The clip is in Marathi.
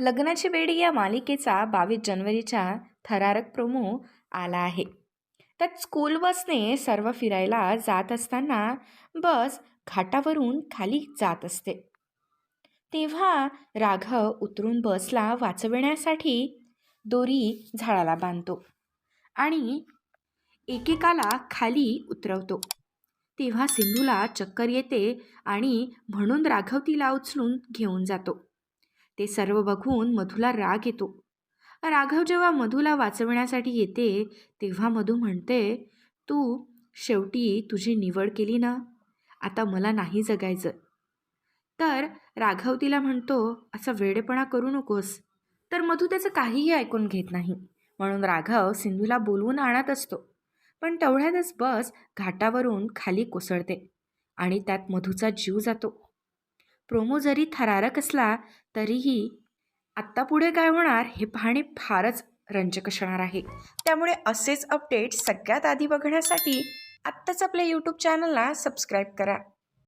लग्नाची वेळी या मालिकेचा बावीस जानेवारीच्या थरारक प्रोमो आला आहे. त्यात स्कूल बसने सर्व फिरायला जात असताना बस घाटावरून खाली जात असते. तेव्हा राघव उतरून बसला वाचविण्यासाठी दोरी झाडाला बांधतो आणि एकेकाला खाली उतरवतो. तेव्हा सिंधूला चक्कर येते आणि म्हणून राघव तिला उचलून घेऊन जातो. ते सर्व बघून मधूला राग येतो. राघव जेव्हा मधूला वाचवण्यासाठी येते तेव्हा मधू म्हणते तू शेवटी तुझी निवड केली ना? आता मला नाही जगायचं. तर राघव तिला म्हणतो असा वेडेपणा करू नकोस. तर मधू त्याचं काहीही ऐकून घेत नाही. म्हणून राघव सिंधूला बोलवून आणत असतो. पण तेवढ्यातच बस घाटावरून खाली कोसळते आणि त्यात मधूचा जीव जातो. प्रोमो जरी थरारक असला तरीही आत्ता पुढे काय होणार हे पाहणे फारच रंजक असणार आहे. त्यामुळे असेच अपडेट सगळ्यात आधी बघण्यासाठी आत्ताच आपल्या यूट्यूब चॅनलला सबस्क्राईब करा.